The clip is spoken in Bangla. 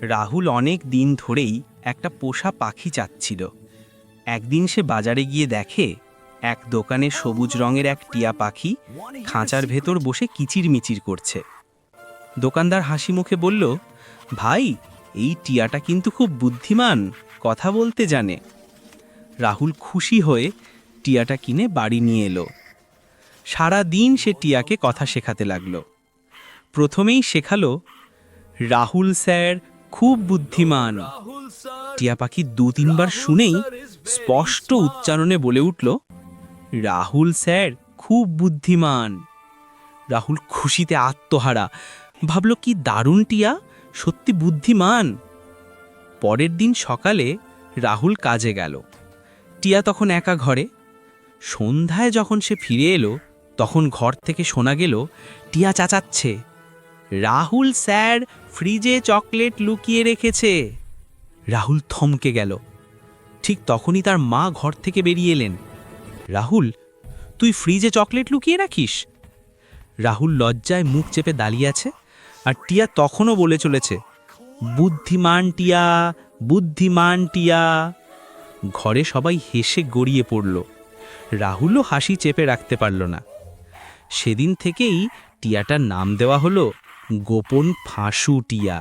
রাহুল অনেক দিন ধরেই একটা পোষা পাখি চাচ্ছিল। একদিন সে বাজারে গিয়ে দেখে, এক দোকানে সবুজ রঙের এক টিয়া পাখি খাঁচার ভেতর বসে কিচিরমিচির করছে। দোকানদার হাসি মুখে বলল, ভাই, এই টিয়াটা কিন্তু খুব বুদ্ধিমান, কথা বলতে জানে। রাহুল খুশি হয়ে টিয়াটা কিনে বাড়ি নিয়ে এলো। সারা দিন সে টিয়াকে কথা শেখাতে লাগল। প্রথমেই শেখালো, রাহুল স্যার খুব বুদ্ধিমান। টিয়া পাখি দু তিনবার শুনেই স্পষ্ট উচ্চারণে বলে উঠল, রাহুল স্যার, খুব বুদ্ধিমান। রাহুল খুশিতে আত্মহারা। ভাবল, কি দারুণ টিয়া, সত্যি বুদ্ধিমান। পরের দিন সকালে রাহুল কাজে গেল। টিয়া তখন একা ঘরে। সন্ধ্যায় যখন সে ফিরে এলো, তখন ঘর থেকে শোনা গেল, টিয়া চাচাচ্ছে। রাহুল স্যার ফ্রিজে চকলেট লুকিয়ে রেখেছে। রাহুল থমকে গেল। ঠিক তখনই তার মা ঘর থেকে বেরিয়ে এলেন। রাহুল, তুই ফ্রিজে চকলেট লুকিয়ে রাখিস? রাহুল লজ্জায় মুখ চেপে দাঁড়িয়ে আছে আর টিয়া তখনও বলে চলেছে, বুদ্ধিমান টিয়া বুদ্ধিমান টিয়া। ঘরে সবাই হেসে গড়িয়ে পড়ল। রাহুলও হাসি চেপে রাখতে পারল না। সেদিন থেকেই টিয়াটার নাম দেওয়া হলো গোপন ফাঁসু টিয়া